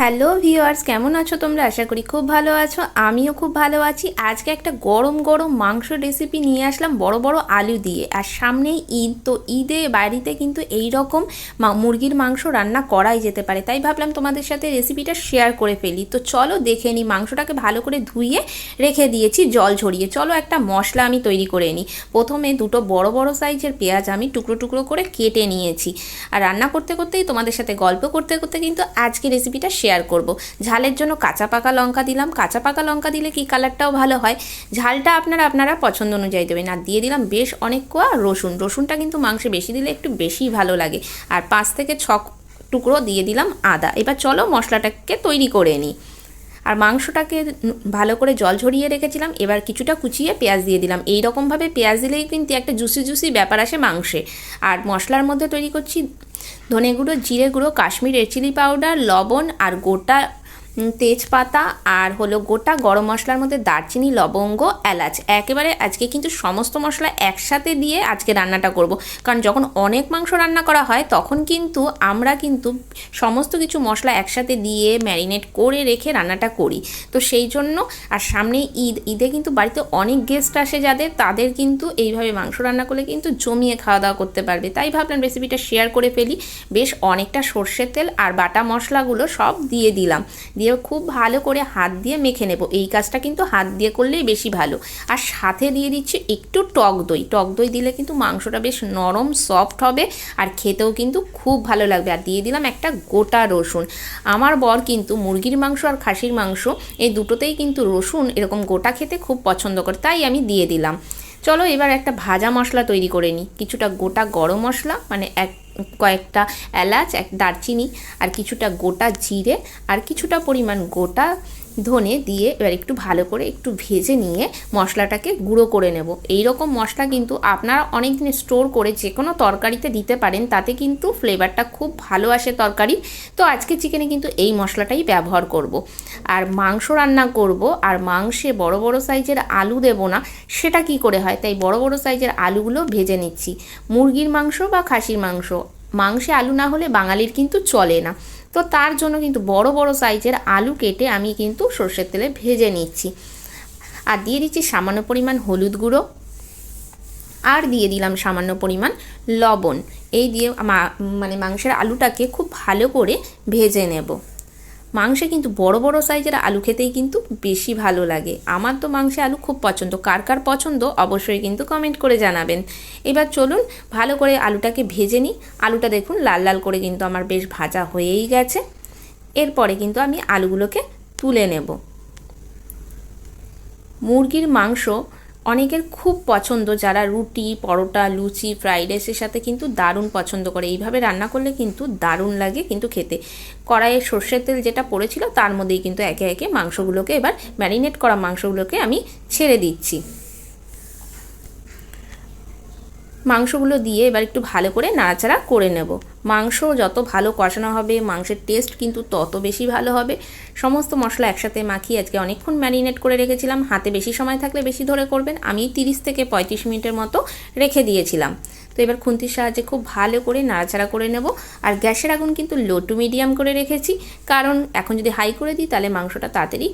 Hello viewers কেমন আছো তোমরা? আশা করি খুব ভালো আছো। আমিও খুব ভালো আছি। আজকে একটা গরম গরম মাংস রেসিপি নিয়ে আসলাম বড় বড় আলু দিয়ে। আর সামনেই ঈদ, তো ঈদে বাড়িতে কিন্তু এই রকম মুরগির মাংস রান্না করাই যেতে পারে। তাই ভাবলাম তোমাদের সাথে রেসিপিটা শেয়ার করে ফেলি। তো চলো দেখে নিই মাংসটাকে ভালো করে ধুইয়ে রেখে দিয়েছি, জল ঝরিয়ে। চলো একটা মশলা আমি তৈরি করে নিই প্রথমে দুটো বড় বড় সাইজের পেঁয়াজ আমি টুকরো টুকরো করে কেটে নিয়েছি। আর রান্না করতে করতেই তোমাদের সাথে গল্প করতে করতে কিন্তু আজকে রেসিপিটা শেয়ার করব। ঝালের জন্য কাঁচা পাকা লঙ্কা দিলাম। কাঁচা পাকা লঙ্কা দিলে কি কালারটাও ভালো হয়? ঝালটা আপনারা আপনারা পছন্দ অনুযায়ী দেবেন। আর দিয়ে দিলাম বেশ অনেক কোয়া রসুন। রসুনটা কিন্তু মাংসে বেশি দিলে একটু বেশি ভালো লাগে। আর পাঁচ থেকে ছ টুকরো দিয়ে দিলাম আদা। এবার চলো মশলাটাকে তৈরি করে নিই। আর মাংসটাকে ভালো করে জল ঝরিয়ে রেখেছিলাম। এবার কিছুটা কুচিয়ে পেঁয়াজ দিয়ে দিলাম। এই রকমভাবে পেঁয়াজ দিলেই কিন্তু একটা জুসি জুসি ব্যাপার আসে মাংসে। আর মশলার মধ্যে তৈরি করছি ধনে গুঁড়ো জিরে গুঁড়ো কাশ্মীরের চিলি পাউডার লবণ আর গোটা তেজপাতা আর হলো গোটা গরম মশলার মধ্যে দারচিনি, লবঙ্গ, এলাচ। একেবারে আজকে কিন্তু সমস্ত মশলা একসাথে দিয়ে আজকে রান্নাটা করব। কারণ যখন অনেক মাংস রান্না করা হয়, তখন কিন্তু আমরা কিন্তু সমস্ত কিছু মশলা একসাথে দিয়ে ম্যারিনেট করে রেখে রান্নাটা করি। তো সেই জন্য, আর সামনে ঈদ, ঈদে কিন্তু বাড়িতে অনেক গেস্ট আসে যাদের, তাদের কিন্তু এইভাবে মাংস রান্না করলে কিন্তু জমিয়ে খাওয়া দাওয়া করতে পারবে। তাই ভাবলাম রেসিপিটা শেয়ার করে ফেলি। বেশ অনেকটা সর্ষের তেল আর বাটা মশলাগুলো সব দিয়ে দিলাম। দিয়ে খুব ভালো করে হাত দিয়ে মেখে নেব। এই কাজটা কিন্তু হাত দিয়ে করলেই বেশি ভালো। আর সাথে দিয়ে দিচ্ছি একটু টক দই। টক দই দিলে কিন্তু মাংসটা বেশ নরম সফট হবে আর খেতেও কিন্তু খুব ভালো লাগবে। আর দিয়ে দিলাম একটা গোটা রসুন। আমার বর কিন্তু মুরগির মাংস আর খাসির মাংস, এই দুটোতেই কিন্তু রসুন এরকম গোটা খেতে খুব পছন্দ করে, তাই আমি দিয়ে দিলাম। চলো এবার একটা ভাজা মশলা তৈরি করে নিই। কিছুটা গোটা গরম মশলা মানে এক কয়েকটা এলাচ এক দারচিনি আর কিছুটা গোটা জিরে আর কিছুটা পরিমাণ গোটা ধনে দিয়ে এবার একটু ভালো করে একটু ভেজে নিয়ে মশলাটাকে গুঁড়ো করে নেব। এই রকম মশলা কিন্তু আপনারা অনেক দিন স্টোর করে যে কোনো তরকারিতে দিতে পারেন, তাতে কিন্তু ফ্লেভারটা খুব ভালো আসে তরকারি। তো আজকে চিকেনে কিন্তু এই মশলাটাই ব্যবহার করব। আর মাংস রান্না করব, আর মাংসে বড় বড় সাইজের আলু দেব না, সেটা কি করে হয়? তাই বড় বড় সাইজের আলুগুলো ভেজে নিচ্ছি। মুরগির মাংস বা খাসির মাংস, মাংসে আলু না হলে বাঙালির কিন্তু চলে না। তো তার জন্য কিন্তু বড় বড় সাইজের আলু কেটে আমি কিন্তু সর্ষের তেলে ভেজে নিচ্ছি। আর দিয়ে দিচ্ছি সামান্য পরিমাণ হলুদ গুঁড়ো। আর দিয়ে দিলাম সামান্য পরিমাণ লবণ। এই দিয়ে মানে মাংসের আলুটাকে খুব ভালো করে ভেজে নেব। মাংসে কিন্তু বড় বড় সাইজের আলু খেতেই কিন্তু বেশি ভালো লাগে। আমার তো মাংসে আলু খুব পছন্দ। কার কার পছন্দ অবশ্যই কিন্তু কমেন্ট করে জানাবেন। এবার চলুন ভালো করে আলুটাকে ভেজে নিই। আলুটা দেখুন লাল লাল করে কিন্তু আমার বেশ ভাজা হয়েই গেছে। এরপরে কিন্তু আমি আলুগুলোকে তুলে নেব। মুরগির মাংস অনেকের খুব পছন্দ যারা রুটি, পরোটা, লুচি ফ্রাইড রাইসের সাথে কিন্তু দারুণ পছন্দ করে। এইভাবে রান্না করলে কিন্তু দারুণ লাগে কিন্তু খেতে। কড়াইয়ে সর্ষের তেল যেটা পড়েছিল তার মধ্যেই কিন্তু একে একে মাংসগুলোকে এবার ম্যারিনেট করা মাংসগুলোকে আমি ছেড়ে দিচ্ছি। মাংসগুলো দিয়ে এবার একটু ভালো করে নাড়াচাড়া করে নেব। মাংস যত ভালো কষানো হবে, মাংসের টেস্ট কিন্তু তত বেশি ভালো হবে। সমস্ত মশলা একসাথে মাখিয়ে আজকে অনেকক্ষণ ম্যারিনেট করে রেখেছিলাম। হাতে বেশি সময় থাকলে বেশি ধরে করবেন। আমি তিরিশ থেকে পঁয়ত্রিশ মিনিটের মতো রেখে দিয়েছিলাম। তো এবার খুন্তির সাহায্যে খুব ভালো করে নাড়াচাড়া করে নেব। আর গ্যাসের আগুন কিন্তু লো টু মিডিয়াম করে রেখেছি। কারণ এখন যদি হাই করে দিই, তাহলে মাংসটা তাড়াতাড়ি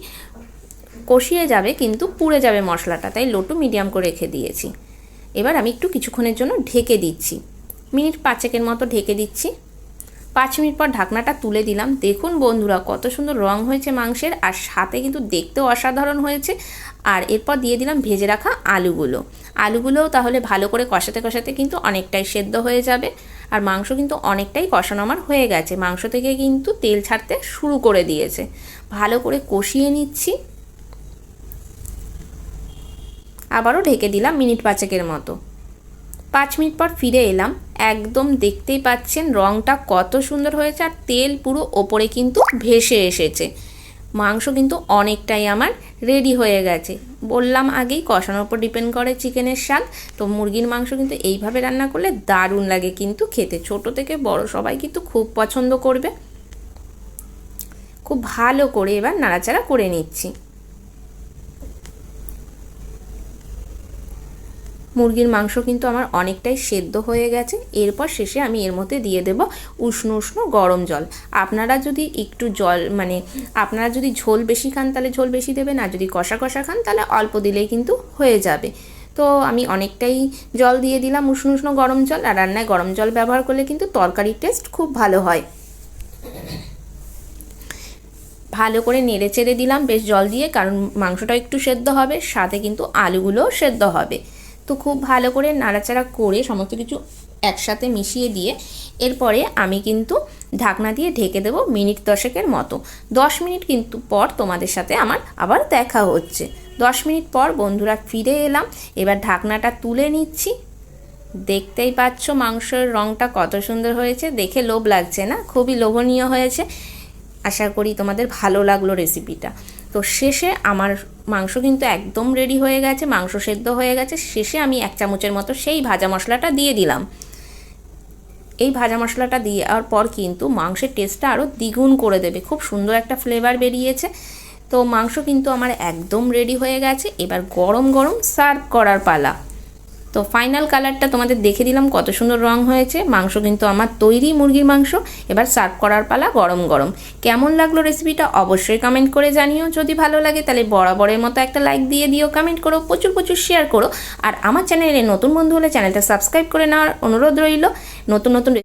কষিয়ে যাবে, কিন্তু পুড়ে যাবে মশলাটা। তাই লো টু মিডিয়াম করে রেখে দিয়েছি। এবার আমি একটু কিছুক্ষণের জন্য ঢেকে দিচ্ছি। মিনিট পাঁচেকের মতো ঢেকে দিচ্ছি। পাঁচ মিনিট পর ঢাকনাটা তুলে দিলাম। দেখুন বন্ধুরা, কত সুন্দর রং হয়েছে মাংসের আর সাথে কিন্তু দেখতেও অসাধারণ হয়েছে। আর এরপর দিয়ে দিলাম ভেজে রাখা আলুগুলো। আলুগুলোও তাহলে ভালো করে কষাতে কষাতে কিন্তু অনেকটাই সেদ্ধ হয়ে যাবে। আর মাংস কিন্তু অনেকটাই কষানো আমার হয়ে গেছে। মাংস থেকে কিন্তু তেল ছাড়তে শুরু করে দিয়েছে। ভালো করে কষিয়ে নিচ্ছি। আবারও ঢেকে দিলাম মিনিট পাঁচেকের মতো। পাঁচ মিনিট পর ফিরে এলাম। একদম দেখতেই পাচ্ছেন রঙটা কত সুন্দর হয়েছে আর তেল পুরো ওপরে কিন্তু ভেসে এসেছে। মাংস কিন্তু অনেকটাই আমার রেডি হয়ে গেছে। বললাম আগেই কষানোর উপর ডিপেন্ড করে চিকেনের স্বাদ। তো মুরগির মাংস কিন্তু এইভাবে রান্না করলে দারুণ লাগে কিন্তু খেতে। ছোট থেকে বড় সবাই কিন্তু খুব পছন্দ করবে। খুব ভালো করে এবার নাড়াচাড়া করে নিচ্ছি। মুরগির মাংস কিন্তু আমার অনেকটাই সেদ্ধ হয়ে গেছে। এরপর শেষে আমি এর মধ্যে দিয়ে দেব উষ্ণ উষ্ণ গরম জল। আপনারা যদি একটু জল মানে আপনারা যদি ঝোল বেশি খান তাহলে ঝোল বেশি দেবেন, আর যদি কষা কষা খান তাহলে অল্প দিলেই কিন্তু হয়ে যাবে। তো আমি অনেকটাই জল দিয়ে দিলাম উষ্ণ উষ্ণ গরম জল, আর রান্নায় গরম জল ব্যবহার করলে কিন্তু তরকারির টেস্ট খুব ভালো হয়। ভালো করে নেড়ে চেড়ে দিলাম, বেশ জল দিয়ে, কারণ মাংসটা একটু সেদ্ধ হবে, সাথে কিন্তু আলুগুলোও সেদ্ধ হবে। তো খুব ভালো করে নাড়াচাড়া করে সমস্ত কিছু একসাথে মিশিয়ে দিয়ে এরপরে আমি কিন্তু ঢাকনা দিয়ে ঢেকে দেবো মিনিট দশেকের মতো। দশ মিনিট কিন্তু পর তোমাদের সাথে আমার আবার দেখা হচ্ছে। দশ মিনিট পর বন্ধুরা ফিরে এলাম। এবার ঢাকনাটা তুলে নিচ্ছি। দেখতেই পাচ্ছ মাংসের রঙটা কত সুন্দর হয়েছে। দেখে লোভ লাগছে না? খুবই লোভনীয় হয়েছে। আশা করি তোমাদের ভালো লাগল রেসিপিটা তো শেষে আমার মাংস কিন্তু একদম রেডি হয়ে গেছে, মাংস সেদ্ধ হয়ে গেছে। শেষে আমি এক চামচের মতো সেই ভাজা মশলাটা দিয়ে দিলাম। এই ভাজা মশলাটা দেওয়ার পর কিন্তু মাংসের টেস্টটা আরও দ্বিগুণ করে দেবে। খুব সুন্দর একটা ফ্লেভার বেরিয়েছে। তো মাংস কিন্তু আমার একদম রেডি হয়ে গেছে। এবার গরম গরম সার্ভ করার পালা। তো ফাইনাল কালারটা তোমাদের দেখে দিলাম কত সুন্দর রং হয়েছে। মাংস কিন্তু আমার তৈরি মুরগির মাংস। এবার সার্ভ করার পালা গরম গরম কেমন লাগল রেসিপিটা অবশ্যই কমেন্ট করে জানিও। যদি ভালো লাগে তাহলে বরাবরের মতো একটা লাইক দিয়ে দিও কমেন্ট করো, প্রচুর প্রচুর শেয়ার করো। আর আমার চ্যানেলে নতুন বন্ধু হলে চ্যানেলটা সাবস্ক্রাইব করে নেওয়ার অনুরোধ রইল। নতুন নতুন